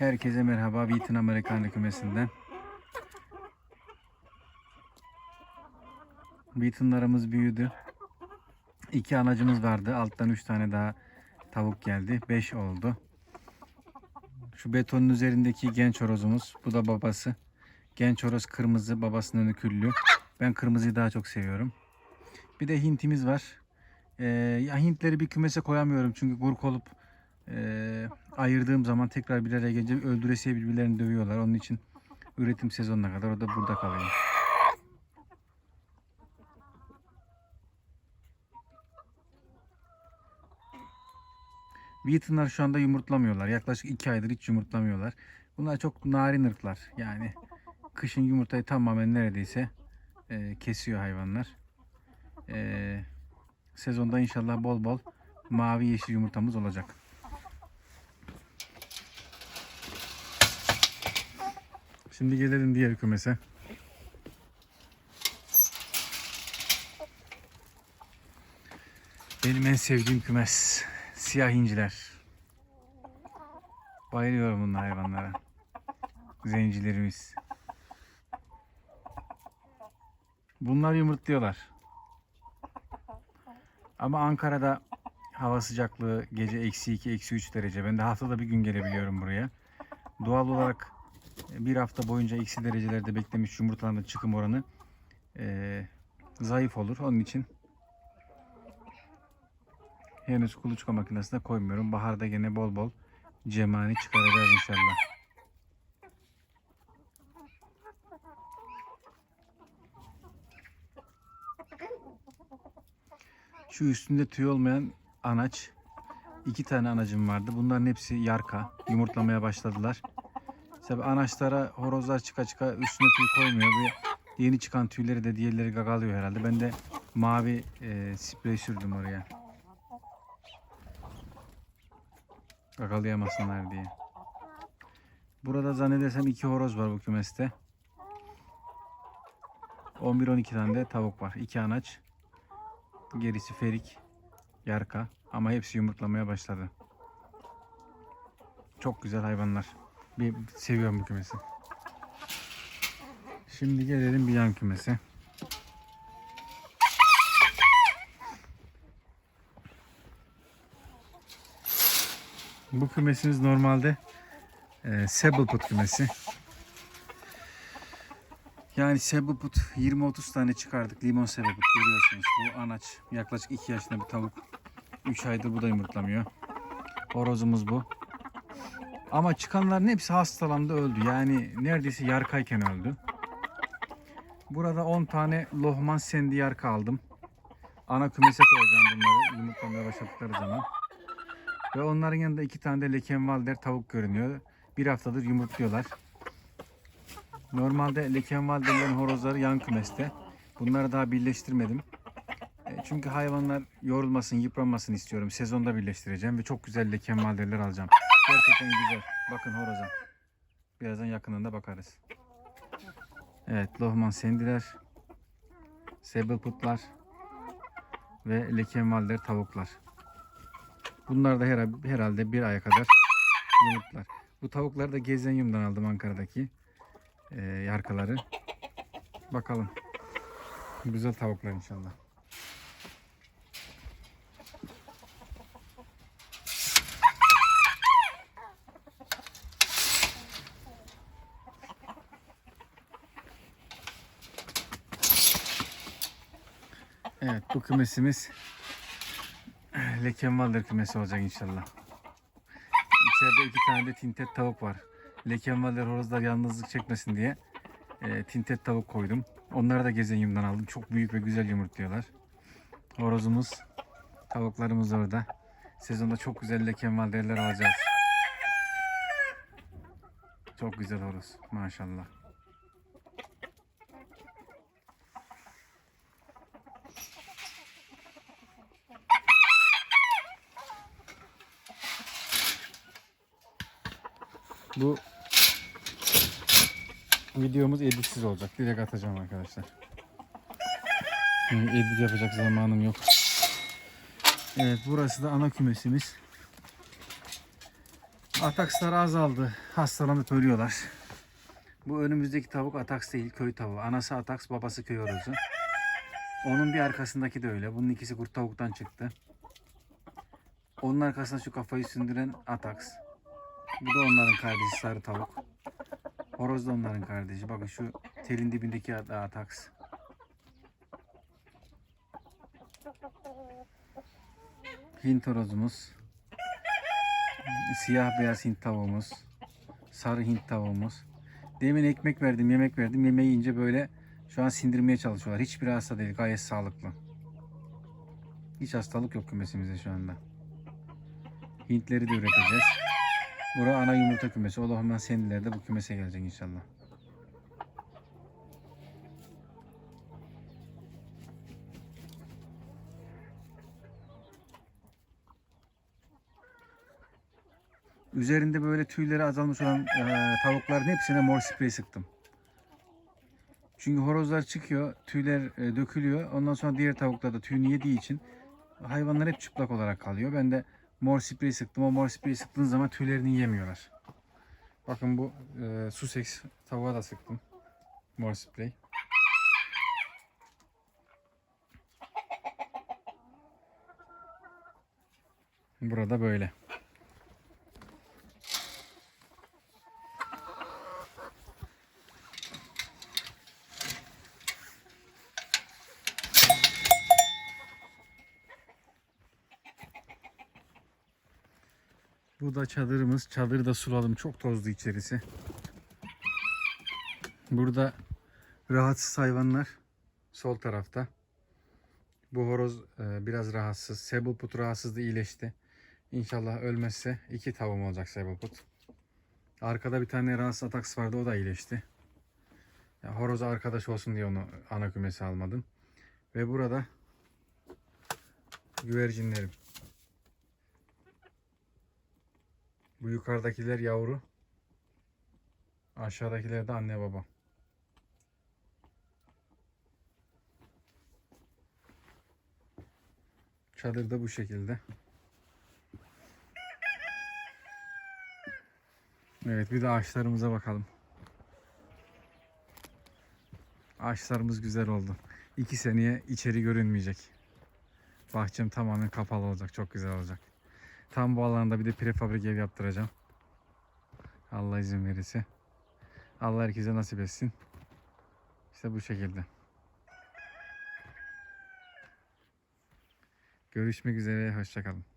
Herkese merhaba Wheaton Amerikan kümesinden. Wheaton'larımız büyüdü. İki anacımız vardı. Alttan üç tane daha tavuk geldi. Beş oldu. Şu betonun üzerindeki genç horozumuz. Bu da babası. Genç horoz kırmızı, babasının önü küllü. Ben kırmızıyı daha çok seviyorum. Bir de hintimiz var. Ee, ya Hintleri bir kümese koyamıyorum çünkü gurk olup e, ayırdığım zaman tekrar bir araya gelince öldüresiye birbirlerini dövüyorlar. Onun için üretim sezonuna kadar o da burada kalıyor. Wheaton'lar şu anda yumurtlamıyorlar. Yaklaşık 2 aydır hiç yumurtlamıyorlar. Bunlar çok narin ırklar. Yani kışın yumurtayı tamamen neredeyse e, kesiyor hayvanlar. E, sezonda inşallah bol bol mavi yeşil yumurtamız olacak. Şimdi gelelim diğer kümese. Benim en sevdiğim kümes. Siyah inciler. Bayılıyorum bunlar hayvanlara. Zencilerimiz. Bunlar yumurtluyorlar. Ama Ankara'da hava sıcaklığı gece eksi 2, eksi 3 derece. Ben de haftada bir gün gelebiliyorum buraya. Doğal olarak bir hafta boyunca eksi derecelerde beklemiş yumurtaların çıkım oranı eee, zayıf olur. Onun için henüz kuluçka makinesine koymuyorum. Baharda gene bol bol cemani çıkaracağız inşallah. Şu üstünde tüy olmayan anaç. iki tane anacım vardı. Bunların hepsi yarka. Yumurtlamaya başladılar. Tabi anaçlara horozlar çıka çıka üstüne tüy koymuyor. Bu yeni çıkan tüyleri de diğerleri gagalıyor herhalde. Ben de mavi e, sprey sürdüm oraya. Gagalayamasınlar diye. Burada zannedersem iki horoz var bu kümeste. 11-12 tane de tavuk var. İki anaç. Gerisi ferik, yarka ama hepsi yumurtlamaya başladı. Çok güzel hayvanlar. Bir seviyorum bu kümesi. Şimdi gelelim bir yan kümese. Bu kümesimiz normalde e, Sableput kümesi. Yani Sableput 20-30 tane çıkardık. Limon Sableput görüyorsunuz. Bu anaç. Yaklaşık 2 yaşında bir tavuk. 3 aydır bu da yumurtlamıyor. Horozumuz bu. Ama çıkanların hepsi hastalandı öldü. Yani neredeyse yarkayken öldü. Burada 10 tane lohman sendi yarka aldım. Ana kümese koyacağım bunları yumurtlamaya başladıkları zaman. Ve onların yanında iki tane de lekenvalder tavuk görünüyor. Bir haftadır yumurtluyorlar. Normalde lekenvalderlerin horozları yan kümeste. Bunları daha birleştirmedim. E, Çünkü hayvanlar yorulmasın, yıpranmasın istiyorum. Sezonda birleştireceğim ve çok güzel lekenvalderler alacağım. Gerçekten güzel. Bakın horoza. Birazdan yakınında bakarız. Evet, lohman sendiler. Sebelputlar ve lekenvalder tavuklar. Bunlar da her- herhalde bir aya kadar yumurtlar. Bu tavukları da Gezenyum'dan aldım Ankara'daki e, yarkaları. Bakalım. Güzel tavuklar inşallah. Evet bu kümesimiz Lekenvalder kümesi olacak inşallah. İçeride iki tane de tintet tavuk var. Lekenvalder horozlar yalnızlık çekmesin diye e, tintet tavuk koydum. Onları da gezenyumdan aldım. Çok büyük ve güzel yumurtluyorlar. Horozumuz, tavuklarımız orada. Sezonda çok güzel lekenvalderler alacağız. Çok güzel horoz maşallah. Bu videomuz editsiz olacak. Direkt atacağım arkadaşlar. Çünkü edit yapacak zamanım yok. Evet burası da ana kümesimiz. Atakslar azaldı. Hastalanıp ölüyorlar. Bu önümüzdeki tavuk ataks değil, köy tavuğu. Anası ataks, babası köy horozu. Onun bir arkasındaki de öyle. Bunun ikisi kurt tavuktan çıktı. Onun arkasında şu kafayı sündüren ataks. Bu da onların kardeşi sarı tavuk. Horoz da onların kardeşi. Bakın şu telin dibindeki at- ataks. Hint horozumuz. Siyah beyaz Hint tavuğumuz. Sarı Hint tavuğumuz. Demin ekmek verdim, yemek verdim. Yemeği yiyince böyle şu an sindirmeye çalışıyorlar. Hiçbiri hasta değil. Gayet sağlıklı. Hiç hastalık yok kümesimizde şu anda. Hintleri de üreteceğiz. Bura ana yumurta kümesi. Allah'ım sendiler de bu kümese gelecek inşallah. Üzerinde böyle tüyleri azalmış olan e, tavukların hepsine mor sprey sıktım. Çünkü horozlar çıkıyor, tüyler e, dökülüyor. Ondan sonra diğer tavuklar da tüyünü yediği için hayvanlar hep çıplak olarak kalıyor. Ben de mor sprey sıktım. O mor spreyi sıktığın zaman tüylerini yemiyorlar. Bakın bu e, Sussex tavuğa da sıktım. Mor sprey. Burada böyle. Bu da çadırımız. Çadırı da suladım. Çok tozlu içerisi. Burada rahatsız hayvanlar sol tarafta. Bu horoz e, biraz rahatsız. Sebulput rahatsızlığı iyileşti. İnşallah ölmezse iki tavuğum olacak Sebulput. Arkada bir tane rahatsız ataks vardı o da iyileşti. Ya, horoz arkadaş olsun diye onu ana kümesi almadım. Ve burada güvercinlerim. Bu yukarıdakiler yavru. Aşağıdakiler de anne baba. Çadır da bu şekilde. Evet bir de ağaçlarımıza bakalım. Ağaçlarımız güzel oldu. İki seneye içeri görünmeyecek. Bahçem tamamen kapalı olacak. Çok güzel olacak. Tam bu alanda bir de prefabrik ev yaptıracağım. Allah izin verirse. Allah herkese nasip etsin. İşte bu şekilde. Görüşmek üzere. Hoşçakalın.